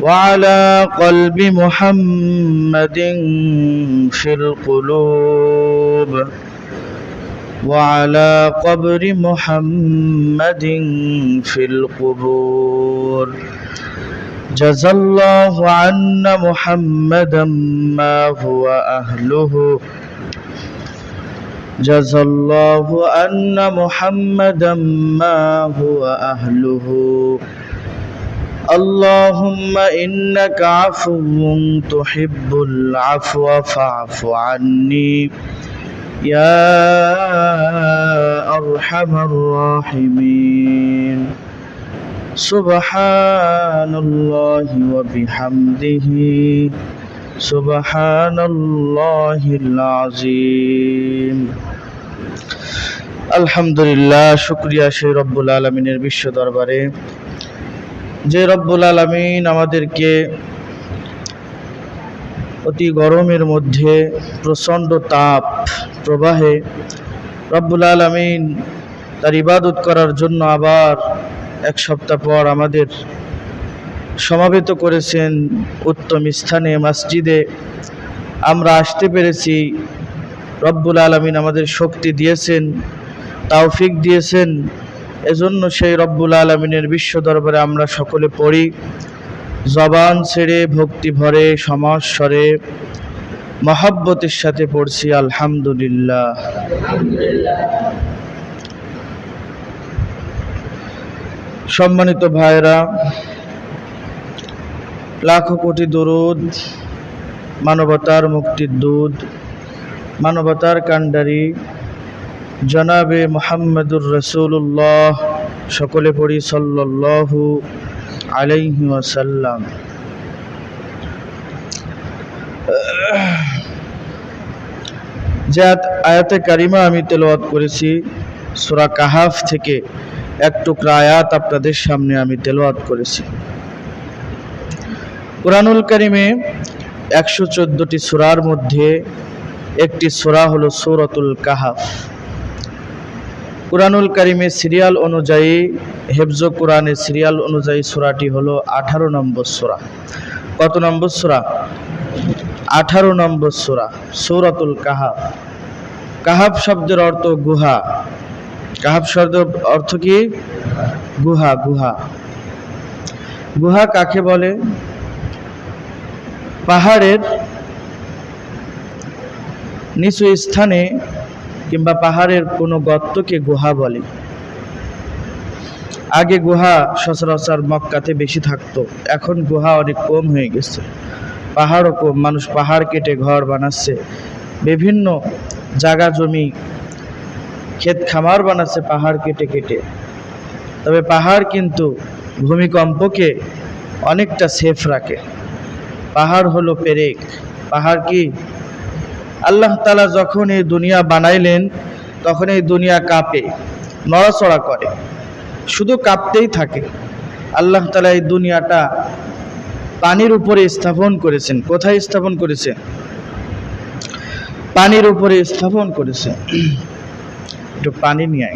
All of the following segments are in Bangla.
وعلى قلب محمد في القلوب. وعلى قبر محمد في القبور. جزى الله عنا محمدا ما هو أهله. جزى الله أن محمدا ما هو أهله. اللهم إنك عفو تحب العفو فاعف عني يا أرحم الراحمين سبحان الله وبحمده سبحان الله العظيم আলহামদুলিল্লাহ শুক্রিয়া সেই রব্বুল আলমিনের বিশ্ব দরবারে যে রব্বুল আলমিন আমাদেরকে অতি গরমের মধ্যে প্রচণ্ড তাপ প্রবাহে রব্বুল আলমিন তার ইবাদত করার জন্য আবার এক সপ্তাহ পর আমাদের সমাবেত করেছেন উত্তম স্থানে মসজিদে। আমরা আসতে পেরেছি। রব্বুল আলমিন আমাদের শক্তি দিয়েছেন, তাওফিক দিয়েছেন। এজন্য সেই রব্বুল আলমিনের বিশ্ব দরবারে আমরা সকলে পড়ি, জবান ছেড়ে, ভক্তি ভরে, সমাজ স্বরে, মহাব্বতের সাথে পড়ছি, আলহামদুলিল্লাহ। সম্মানিত ভাইরা লাখো কোটি দরুদ, মানবতার মুক্তির দুধ মানবতার কাণ্ডারি জনাবে মোহাম্মদুর রসুল্লাহ সকলে পড়ি সাল্লাল্লাহু আলাইহি ওয়াসাল্লাম। যে আয়াতে কারিমা আমি তেলাওয়াত করেছি, সূরা কাহাফ থেকে এক টুকরা আয়াত আপনাদের সামনে আমি তেলাওয়াত করেছি। কোরআনুল কারিমে একশো চোদ্দোটি সূরার মধ্যে একটি সূরা হলো সূরাতুল কাহাফ। কোরআনুল কারিমে সিরিয়াল অনুযায়ী, হেফজ কোরআনের সিরিয়াল অনুযায়ী সূরাটি হলো আঠারো নম্বর সূরা। কত নম্বর সূরা? আঠারো নম্বর সূরা, সূরাতুল কাহাব কাহাব শব্দের অর্থ গুহা। কাহাব শব্দের অর্থ কি? গুহা গুহা। গুহা কাকে বলে? পাহাড়ের নিচু স্থানে কিংবা পাহাড়ের কোনো গর্তকে গুহা বলে। আগে গুহা সচরাচর মক্কাতে বেশি থাকতো, এখন গুহা অনেক কম হয়ে গেছে। পাহাড়ও কম, মানুষ পাহাড় কেটে ঘর বানাচ্ছে, বিভিন্ন জায়গা, জমি, ক্ষেত খামার বানাচ্ছে পাহাড় কেটে কেটে। তবে পাহাড় কিন্তু ভূমিকম্পকে অনেকটা সেফ রাখে। পাহাড় হলো পেরেক। পাহাড় কি আল্লাহ তালা যখন এই দুনিয়া বানাইলেন, তখন এই দুনিয়া কাঁপে, নড়াচড়া করে, শুধু কাঁপতেই থাকে। আল্লাহ তালা এই দুনিয়াটা পানির উপরে স্থাপন করেছেন। কোথায় স্থাপন করেছেন? পানির উপরে স্থাপন করেছেন। একটু পানি নিয়ে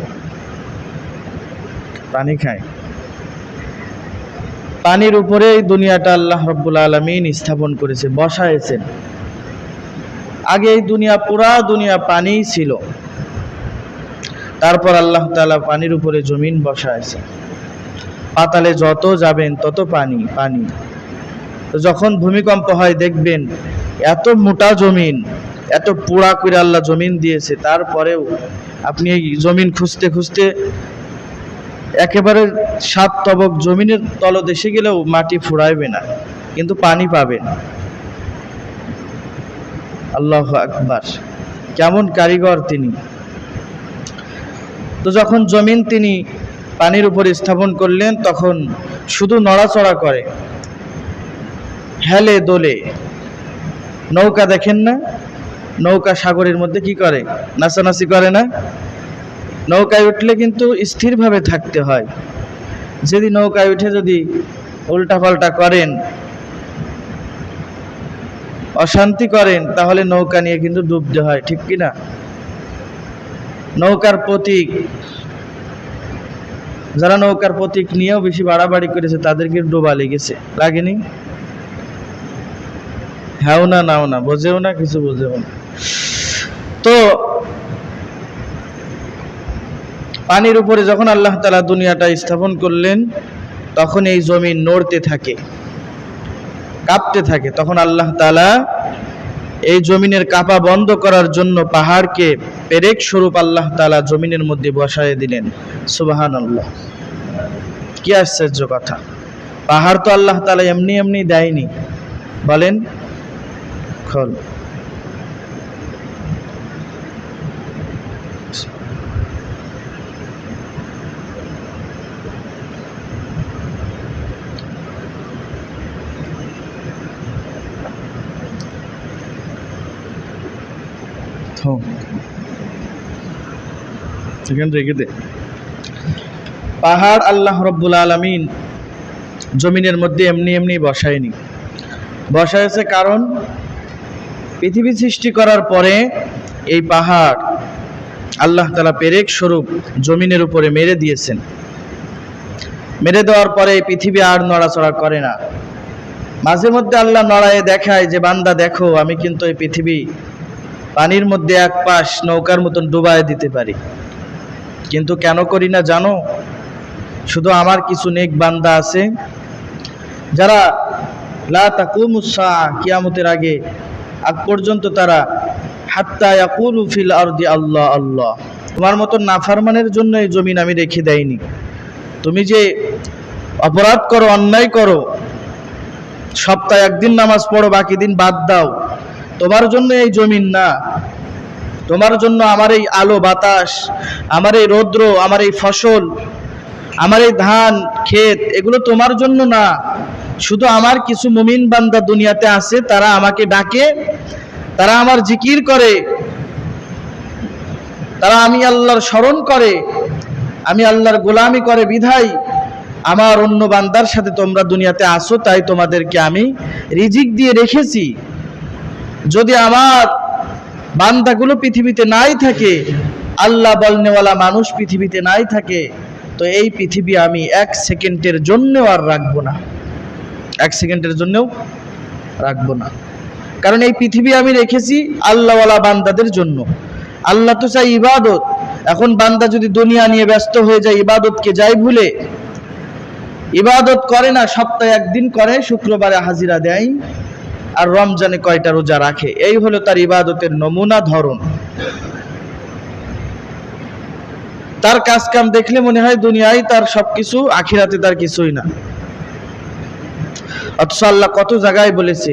পানি খায়। পানির উপরে এই দুনিয়াটা আল্লাহ রব্বুল আলমিন স্থাপন করেছে বসায়েছেন আগে এই দুনিয়া পুরা দুনিয়া পানিই ছিল। তারপর আল্লাহ তাআলা পানির উপরে জমিন বসায়ছে পাতালে যত যাবেন তত পানি পানি। যখন ভূমিকম্প হয়, দেখবেন এত মোটা জমিন, এত পোড়া করে আল্লাহ জমিন দিয়েছে। তারপরেও আপনি এই জমিন খুঁজতে খুঁজতে একেবারে সাত তবক জমিনের তলদেশে গেলেও মাটি ফুরাইবে না, কিন্তু পানি পাবেন। আল্লাহ আকবার। কেমন কারিগর তিনি। তো যখন জমিন তিনি পানির উপর স্থাপন করলেন, তখন শুধু নড়াচড়া করে। হেলে দোলে। নৌকা দেখেন না? নৌকা সাগরের মধ্যে কি করে? নাচানাচি করে না? নৌকায় উঠলে কিন্তু স্থিরভাবে থাকতে হয়। যদি নৌকায় উঠে যদি উল্টাপাল্টা করেন অশান্তি করেন, তাহলে নৌকা নিয়ে কিন্তু ডুবতে হয়, ঠিক কি না? নৌকার প্রতীক, যারা নৌকার প্রতীক নিয়েও বেশি বাড়াবাড়ি করেছে, তাদেরকে ডোবা লেগেছে, লাগেনি? হ্যাও না, নাও না, বোঝেও না, কিছু বোঝেও না। তো, পানির উপরে যখন আল্লাহ তালা দুনিয়াটা স্থাপন করলেন, তখন এই জমিন নড়তে থাকে। কাঁপতে থাকে। তখন আল্লাহ তালা এই জমিনের কাপা বন্ধ করার জন্য পাহাড়কে পেরেক স্বরূপ আল্লাহ তালা জমিনের মধ্যে বসায় দিলেন। সুবাহান আল্লাহ কি আশ্চর্য কথা। পাহাড় তো আল্লাহ তালা এমনি এমনি দেয়নি। বলেন, খল। সেখানে রেখে দে। পাহাড় আল্লাহ রব্বুল আলমিন জমিনের মধ্যে এমনি এমনি বসায়নি। বসায়ছে কারণ পৃথিবী সৃষ্টি করার পরে এই পাহাড় আল্লাহ তালা পেরেক স্বরূপ জমিনের উপরে মেরে দিয়েছেন। মেরে দেওয়ার পরে পৃথিবী আর নড়াচড়া করে না। মাঝে মধ্যে আল্লাহ নড়ায়ে দেখায় যে, বান্দা দেখো, আমি কিন্তু এই পৃথিবী পানির মধ্যে এক পাশ নৌকার মতন ডুবায় দিতে পারি। কিন্তু কেন করি না জানো? শুধু আমার কিছু নেক বান্দা আছে, যারা লা তাকুমুসা কিয়ামতের আগে, আগ পর্যন্ত তারা হাত্তা ইয়াকুলু ফিল আরদি আল্লাহ আল্লাহ। তোমার মতো নাফারমানের জন্য এই জমিন আমি রেখে দেয়নি তুমি যে অপরাধ করো, অন্যায় করো, সপ্তাহে একদিন নামাজ পড়ো, বাকি দিন বাদ দাও। তোমার জন্য এই জমিন না। তোমার জন্য আমার এই আলো বাতাস, আমার এই রৌদ্র, আমার এই ফসল, আমার এই ধান, ক্ষেত, এগুলো তোমার জন্য না। শুধু আমার কিছু মুমিন বান্দা দুনিয়াতে আছে, তারা আমাকে ডাকে, তারা আমার জিকির করে, তারা আমি আল্লাহর স্মরণ করে, আমি আল্লাহর গোলামি করে বিধাই। আমার অন্য বান্দার সাথে তোমরা দুনিয়াতে আসো তাই তোমাদেরকে আমি রিজিক দিয়ে রেখেছি। যদি আমার বান্দাগুলো পৃথিবীতে নাই থাকে, আল্লাহ বলনেওয়ালা মানুষ পৃথিবীতে নাই থাকে, তো এই পৃথিবী আমি এক সেকেন্ডের জন্যও আর রাখব না। এক সেকেন্ডের জন্যও রাখব না। কারণ এই পৃথিবী আমি রেখেছি আল্লাহওয়ালা বান্দাদের জন্য। আল্লাহ তো চাই ইবাদত। এখন বান্দা যদি দুনিয়া নিয়ে ব্যস্ত হয়ে যায়, ইবাদতকে যাই ভুলে, ইবাদত করে না, সপ্তাহে একদিন করে, শুক্রবারে হাজিরা দেয়। আর রমজানে কয়টা রোজা রাখে? এই হলো তার ইবাদতের নমুনা ধরন। তার কাজ কাম দেখলে মনে হয় দুনিয়ায় তার সবকিছু, আখিরাতে তার কিছুই না। অথচ আল্লাহ কত জায়গায় বলেছে